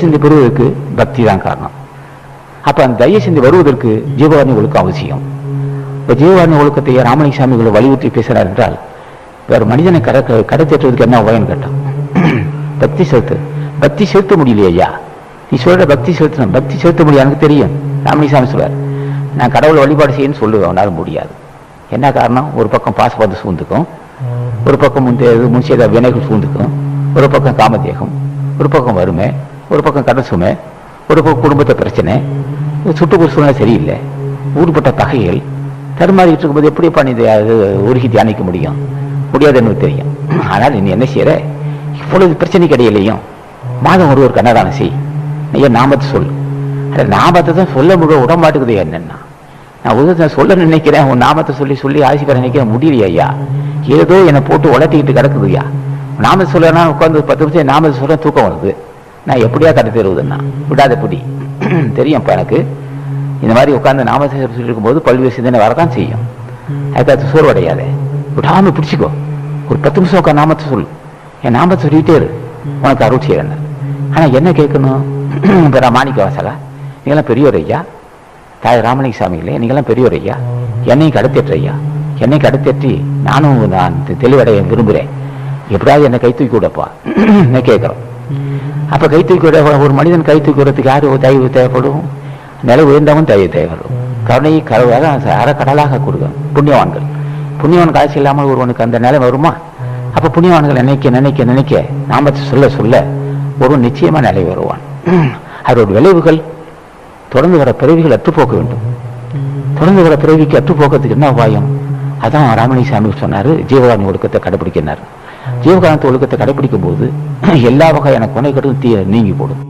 சிந்தி பெறுவதற்கு பக்தி தான் காரணம். அப்ப அந்த தய சிந்தி வருவதற்கு ஜீவகாரணி ஒழுக்கம் அவசியம். இப்போ ஜீவகாரணி ஒழுக்கத்தை ராமலிங்க சாமிகளை வலியுறுத்தி பேசுகிறார் என்றால் வேறு மனிதனை கடை கடை தேற்றுவதற்கு என்ன உபயம் கேட்டான் பக்தி செலுத்து. பக்தி செலுத்த முடியலையா ஐயா. நீ சொல்கிற பக்தி செலுத்தணும். பக்தி செலுத்த முடியும் எனக்கு தெரியும். ராமலிங்க சாமி நான் கடவுளை வழிபாடு செய்யணும்னு சொல்லுவேன் அவனால முடியாது. என்ன காரணம்? ஒரு பக்கம் பாசுபாத்து சூழ்ந்துக்கும். ஒரு பக்கம் முந்தைய முன்சேத வினைகள் சூழ்ந்துக்கும். ஒரு பக்கம் காமதேகம் ஒரு பக்கம் வறுமை ஒரு பக்கம் கடன் சுமை ஒரு பக்கம் குடும்பத்தை பிரச்சனை. சுற்றுப்புற சூழ்நிலை சரியில்லை. ஊடுபட்ட பகைகள் தடுமாறிட்டு இருக்கும்போது எப்படி பண்ணி அது உருகி தியானிக்க முடியும்? முடியாதுன்னு தெரியும். ஆனால் நீ என்ன செய்யற? இவ்வளவு பிரச்சனைக்கு கிடையிலையும் மாதம் ஒரு ஒரு கன்னடான செய். நீ நாமத்தை சொல் அட நாமத்தை தான் சொல்ல முழு உடம்பாட்டுக்குது என்னன்னா. நான் உதவி சொல்ல நினைக்கிறேன் உன் நாமத்தை சொல்லி சொல்லி ஆசி நினைக்கிறேன் முடியலையா ஐயா? ஏதோ என்னை போட்டு உலட்டிக்கிட்டு கிடக்குதுயா நாம சொல்லனா உட்காந்து பத்து நிமிஷம் நாம சொல்ல தூக்கம் வருது. நான் எப்படியா கடை தருவதுன்னா விடாத பிடி. தெரியும்ப்பா எனக்கு. இந்த மாதிரி உட்காந்து நாம சொல்லி இருக்கும்போது பல்வேறு சிந்தனை வரதான் செய்யும். அதுக்காக சோர்வடையாதே. விடாம பிடிச்சிக்கோ. ஒரு பத்து நிமிஷம் உட்காந்து நாமத்தை சொல்லு. என் நாமத்தை சொல்லிட்டே இரு. உனக்கு அருள் செய்யறேன் ஆனா என்ன கேட்கணும்? இப்போ நான் மாணிக்க வாசலா? நீங்களாம் பெரியவர் ஐயா. தாய் ராமலிங்க சாமிகளே நீங்களாம் பெரியவர் ஐயா. என்னையும் கடத்தேற்ற ஐயா. என்னை கடத்தேற்றி நானும் நான் தெளிவடைய விரும்புகிறேன். எப்படியாவது என்னை கை தூக்கி விடப்பா. என்ன கேட்குறோம். அப்ப கை தூக்கி விட ஒரு மனிதன் கை தூக்கி விடுறதுக்கு யார் தயவு தேவைப்படும்? நில உயர்ந்தவன் தயவு தேவைப்படும். கருணை கருவாக அறக்கடலாக கொடுங்க புண்ணியவான்கள். புண்ணியவான் காசு இல்லாமல் ஒருவனுக்கு அந்த நிலை வருமா? அப்போ புண்ணியவான்கள் நினைக்க நினைக்க நினைக்க நாம சொல்ல சொல்ல ஒருவன் நிச்சயமா நிலை வருவான். அதோட விளைவுகள் தொடர்ந்து வர பிறவிகள் அற்றுப்போக்க வேண்டும். தொடர்ந்து வர பிறவிக்கு அற்றுப்போக்கிறதுக்கு என்ன உபாயம்? அதான் ராமலிங்க சாமி சொன்னாரு ஜீவகாரணி ஒழுக்கத்தை கடைபிடிக்கினார் ஜீவகாரணத்து ஒழுக்கத்தை கடைபிடிக்கும் போது எல்லா வகையான கொனைக்கட்டும் தீ நீங்கி போடும்.